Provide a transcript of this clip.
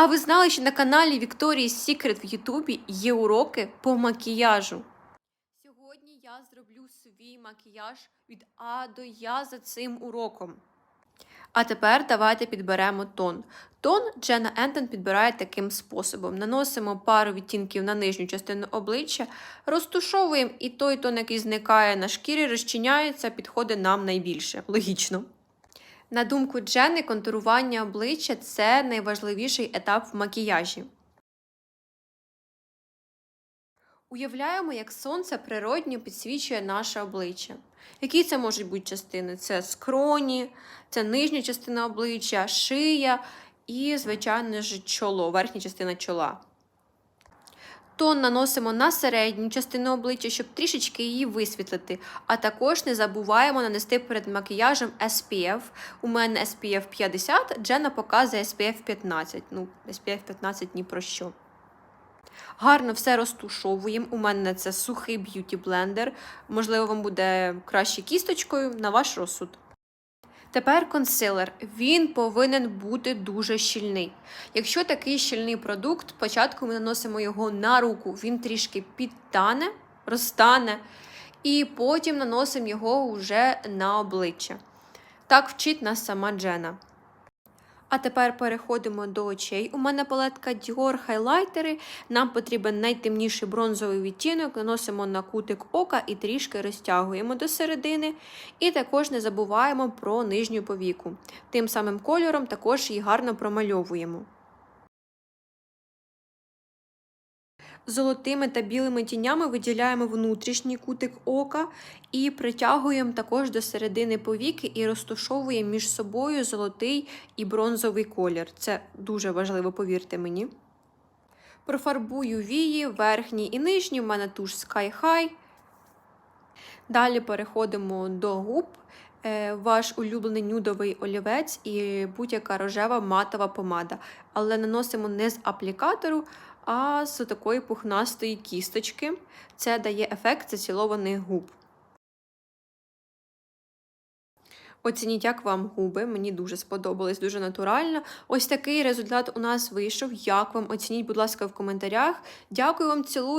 А ви знали, що на каналі Вікторії Сікрет в Ютубі є уроки по макіяжу? Сьогодні я зроблю свій макіяж від А до Я за цим уроком. А тепер давайте підберемо тон. Тон Джена Ентон підбирає таким способом: наносимо пару відтінків на нижню частину обличчя, розтушовуємо, і той тон, який зникає на шкірі, розчиняється, підходить нам найбільше. Логічно. На думку Джени, контурування обличчя це найважливіший етап в макіяжі. Уявляємо, як сонце природньо підсвічує наше обличчя. Які це можуть бути частини? Це скроні, це нижня частина обличчя, шия і, звичайно ж, чоло, верхня частина чола. Тон наносимо на середню частину обличчя, щоб трішечки її висвітлити. А також не забуваємо нанести перед макіяжем SPF. У мене SPF 50, Джена показує SPF 15. Ну, SPF 15 ні про що. Гарно все розтушовуємо. У мене це сухий б'юті блендер. Можливо, вам буде краще кісточкою на ваш розсуд. Тепер консилер. Він повинен бути дуже щільний. Якщо такий щільний продукт, спочатку ми наносимо його на руку, він трішки підтане, розтане, і потім наносимо його вже на обличчя. Так вчить нас сама Джена. А тепер переходимо до очей. У мене палетка Dior хайлайтери. Нам потрібен найтемніший бронзовий відтінок, наносимо на кутик ока і трішки розтягуємо до середини. І також не забуваємо про нижню повіку. Тим самим кольором також її гарно промальовуємо. Золотими та білими тінями виділяємо внутрішній кутик ока і притягуємо також до середини повіки і розташовуємо між собою золотий і бронзовий колір. Це дуже важливо, повірте мені. Профарбую вії, верхні і нижні, у мене туш Sky High. Далі переходимо до губ. Е, Ваш улюблений нюдовий олівець і будь-яка рожева матова помада. Але наносимо не з аплікатору, а з такої пухнастої кісточки. Це дає ефект зацілованих губ. Оцініть, як вам губи. Мені дуже сподобалось, дуже натурально. Ось такий результат у нас вийшов. Як вам? Оцініть, будь ласка, в коментарях. Дякую вам, цілую.